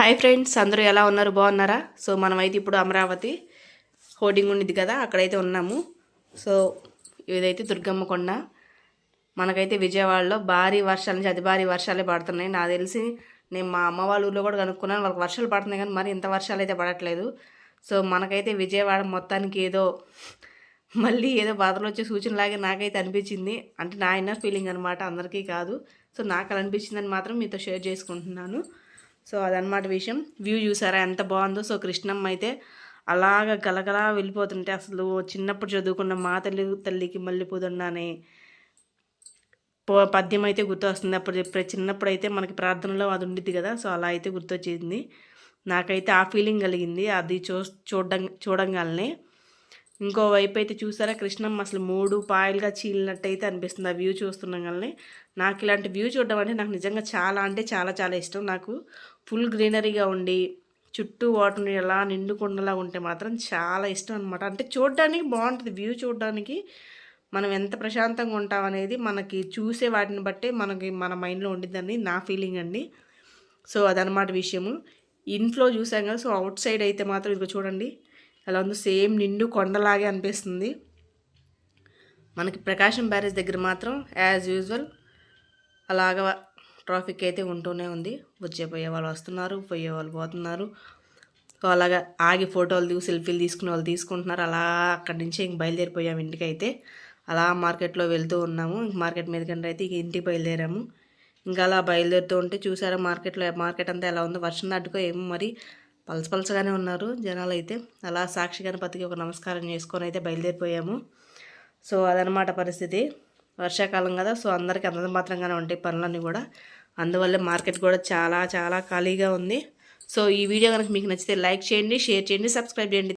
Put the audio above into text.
Hi friends అందరూ ఎలా ఉన్నారు? బాగున్నారా? సో మనమైతే ఇప్పుడు అమరావతి హోర్డింగ్ ఉండిద్ది కదా అక్కడైతే ఉన్నాము. సో ఇదైతే దుర్గమ్మ కొండ. మనకైతే విజయవాడలో భారీ వర్షాల నుంచి అతి భారీ వర్షాలే పడుతున్నాయి. నాకు తెలిసి నేను మా అమ్మ వాళ్ళ ఊళ్ళో కూడా కనుక్కున్నాను వాళ్ళకి వర్షాలు పడుతున్నాయి కానీ మరి ఇంత వర్షాలు అయితే పడట్లేదు. సో మనకైతే విజయవాడ మొత్తానికి ఏదో మళ్ళీ ఏదో బాధలు వచ్చే సూచనలాగే నాకైతే అనిపించింది. అంటే నా ఇన్నర్ ఫీలింగ్ అనమాట అందరికీ కాదు. సో నాకు అలా అనిపించిందని మాత్రం మీతో షేర్ చేసుకుంటున్నాను. సో అదనమాట విషయం. వ్యూ చూసారా? ఎంత బాగుందో. సో కృష్ణమ్మ అయితే అలాగ గలగలా వెళ్ళిపోతుంటే అసలు చిన్నప్పుడు చదువుకున్న మా తల్లి తల్లికి మళ్ళీపోతున్నానే పద్యం అయితే గుర్తొస్తుంది. అప్పుడు చిన్నప్పుడు అయితే మనకి ప్రార్థనలో అది ఉండిద్ది కదా. సో అలా అయితే గుర్తొచ్చింది. నాకైతే ఆ ఫీలింగ్ కలిగింది. అది చూ చూడడం చూడంగానే ఇంకో వైపు అయితే చూసారా కృష్ణమ్మ అసలు మూడు పాయలుగా చీలినట్టు అయితే అనిపిస్తుంది. ఆ వ్యూ చూస్తున్నాం కానీ నాకు ఇలాంటి వ్యూ చూడడం అంటే నాకు నిజంగా చాలా అంటే చాలా చాలా ఇష్టం. నాకు ఫుల్ గ్రీనరీగా ఉండి చుట్టూ వాటర్ ఎలా నిండుకుండలా ఉంటే మాత్రం చాలా ఇష్టం అనమాట అంటే చూడడానికి బాగుంటుంది వ్యూ చూడడానికి. మనం ఎంత ప్రశాంతంగా ఉంటాం అనేది మనకి చూసే వాటిని బట్టే మనకి మన మైండ్లో ఉండిద్దని నా ఫీలింగ్ అండి. సో అదనమాట విషయము. ఇంట్లో చూసాం కదా సో అవుట్ సైడ్ అయితే మాత్రం ఇదిగో చూడండి. ఎలా ఉందో. సేమ్ నిండు కొండలాగే అనిపిస్తుంది. మనకి ప్రకాశం బ్యారేజ్ దగ్గర మాత్రం యాజ్ యూజువల్ అలాగ ట్రాఫిక్ అయితే ఉంటూనే ఉంది. వచ్చే పోయే వాళ్ళు వస్తున్నారు పోయే వాళ్ళు పోతున్నారు. సో అలాగా ఆగి ఫోటోలు దిగు సెల్ఫీలు తీసుకునే వాళ్ళు తీసుకుంటున్నారు. అలా అక్కడి నుంచి ఇంక బయలుదేరిపోయాము ఇంటికి అయితే అలా మార్కెట్లో వెళ్తూ ఉన్నాము. ఇంక మార్కెట్ మీద కంటే అయితే ఇక ఇంటికి బయలుదేరాము. ఇంకా అలా బయలుదేరుతూ ఉంటే చూసారా మార్కెట్లో మార్కెట్ అంతా ఎలా ఉందో? వర్షం తట్టుకో ఏమో మరి. పలసపలసగానే ఉన్నారు జనాలు అయితే అలా సాక్షి గణపతికి ఒక నమస్కారం చేసుకొని అయితే బయలుదేరిపోయాము. సో అదనమాట పరిస్థితి. వర్షాకాలం కదా సో అందరికీ అంత మాత్రంగానే ఉంటాయి పనులన్నీ కూడా. అందువల్ల మార్కెట్ కూడా చాలా చాలా ఖాళీగా ఉంది. సో ఈ వీడియో కనుక మీకు నచ్చితే లైక్ చేయండి షేర్ చేయండి సబ్స్క్రైబ్ చేయండి.